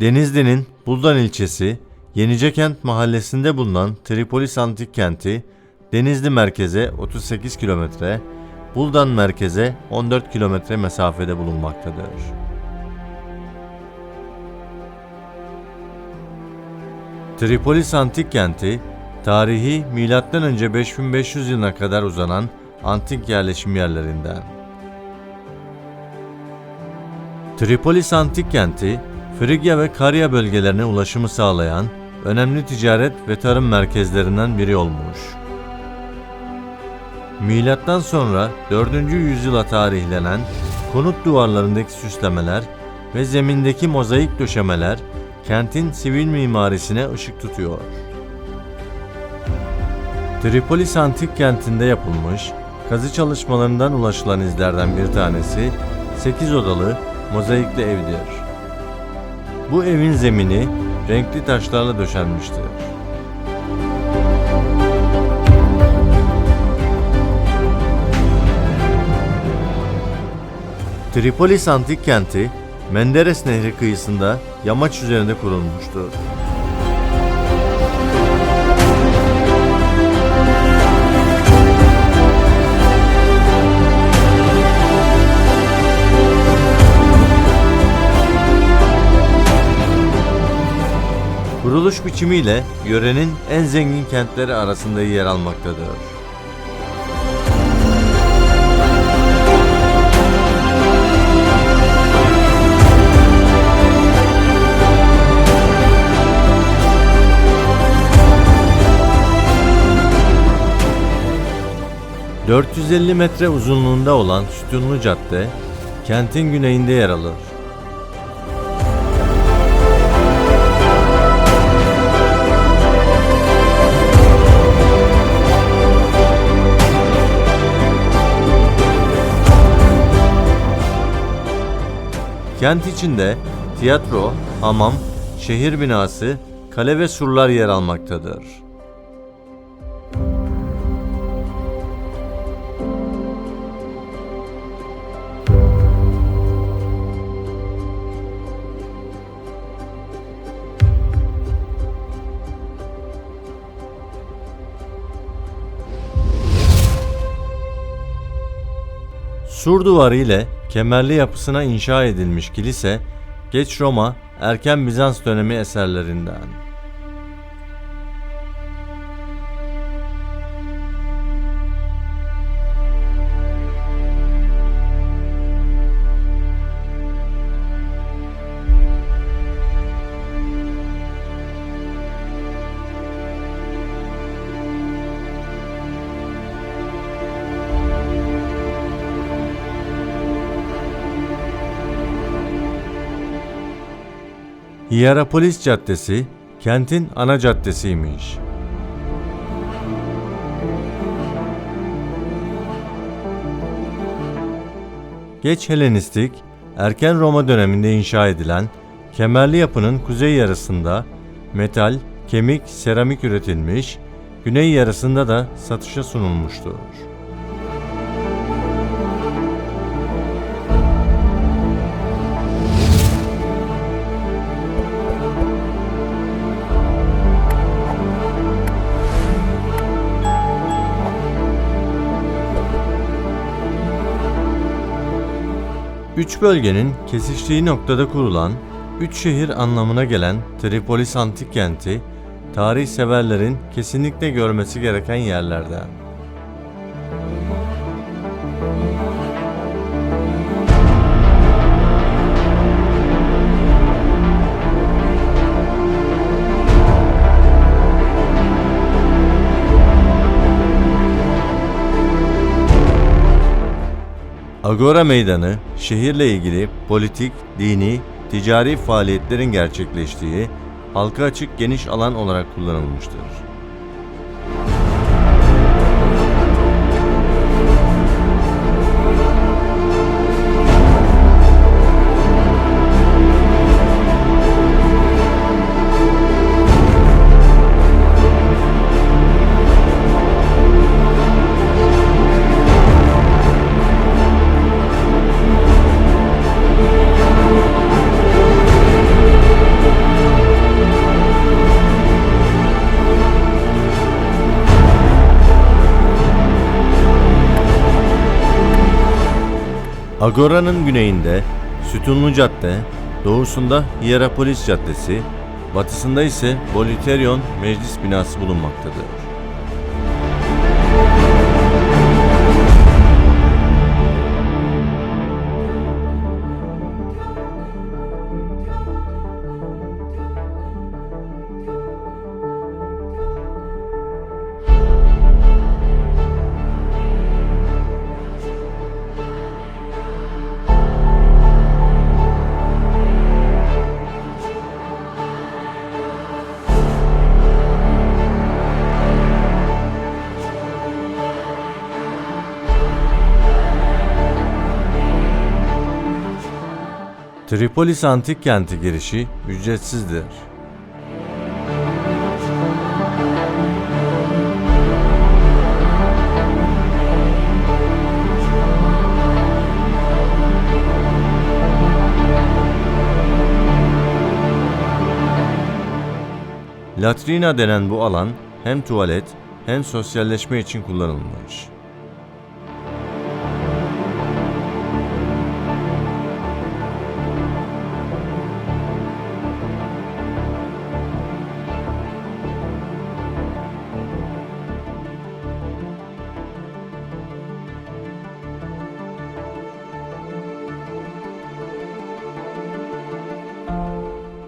Denizli'nin Buldan ilçesi Yenicekent mahallesinde bulunan Tripolis Antik Kenti, Denizli merkeze 38 kilometre, Buldan merkeze 14 kilometre mesafede bulunmaktadır. Tripolis Antik Kenti, tarihi M.Ö. 5500 yılına kadar uzanan antik yerleşim yerlerinden. Tripolis Antik Kenti, Frigya ve Karya bölgelerine ulaşımı sağlayan önemli ticaret ve tarım merkezlerinden biri olmuş. Milattan sonra 4. yüzyıla tarihlenen konut duvarlarındaki süslemeler ve zemindeki mozaik döşemeler kentin sivil mimarisine ışık tutuyor. Tripolis antik kentinde yapılmış kazı çalışmalarından ulaşılan izlerden bir tanesi 8 odalı mozaikli evdir. Bu evin zemini renkli taşlarla döşenmiştir. Tripolis antik kenti Menderes Nehri kıyısında yamaç üzerinde kurulmuştur. Kuruluş biçimiyle yörenin en zengin kentleri arasında yer almaktadır. ...450 metre uzunluğunda olan Sütunlu Cadde... ...kentin güneyinde yer alır. Kent içinde tiyatro, hamam, şehir binası, kale ve surlar yer almaktadır. Sur duvarı ile kemerli yapısına inşa edilmiş kilise, geç Roma, erken Bizans dönemi eserlerinden. Hierapolis Caddesi, kentin ana caddesiymiş. Geç Helenistik, erken Roma döneminde inşa edilen kemerli yapının kuzey yarısında metal, kemik, seramik üretilmiş, güney yarısında da satışa sunulmuştur. Üç bölgenin kesiştiği noktada kurulan, üç şehir anlamına gelen Tripolis Antik Kenti, tarih severlerin kesinlikle görmesi gereken yerlerden. Agora Meydanı, şehirle ilgili politik, dini, ticari faaliyetlerin gerçekleştiği, halka açık geniş alan olarak kullanılmıştır. Agora'nın güneyinde Sütunlu Cadde, doğusunda Hierapolis Caddesi, batısında ise Boliteryon Meclis Binası bulunmaktadır. Tripolis Antik Kenti girişi ücretsizdir. Latrina denen bu alan hem tuvalet hem sosyalleşme için kullanılmış.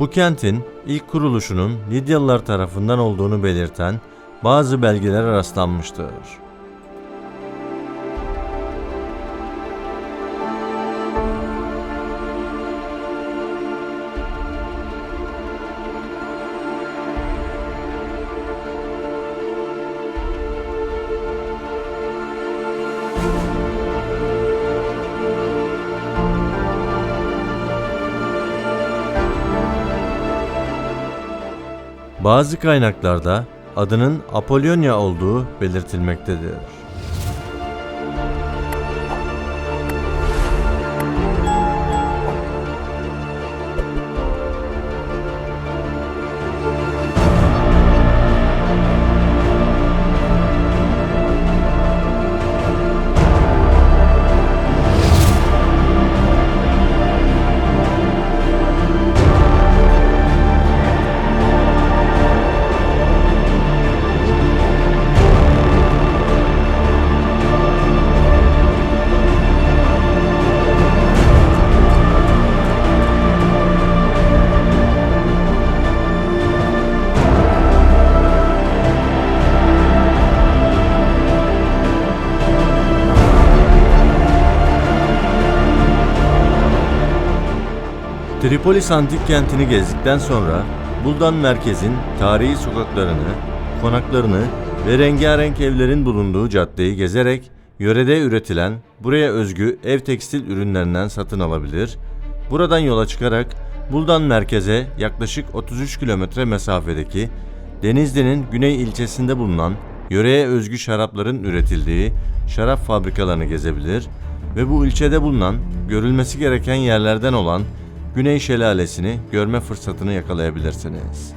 Bu kentin ilk kuruluşunun Lidyalılar tarafından olduğunu belirten bazı belgelere rastlanmıştır. Bazı kaynaklarda adının Apollonia olduğu belirtilmektedir. Tripolis antik kentini gezdikten sonra Buldan merkezin tarihi sokaklarını, konaklarını ve rengarenk evlerin bulunduğu caddeyi gezerek yörede üretilen buraya özgü ev tekstil ürünlerinden satın alabilir. Buradan yola çıkarak Buldan merkeze yaklaşık 33 kilometre mesafedeki Denizli'nin güney ilçesinde bulunan yöreye özgü şarapların üretildiği şarap fabrikalarını gezebilir ve bu ilçede bulunan görülmesi gereken yerlerden olan Güney Şelalesi'ni görme fırsatını yakalayabilirsiniz.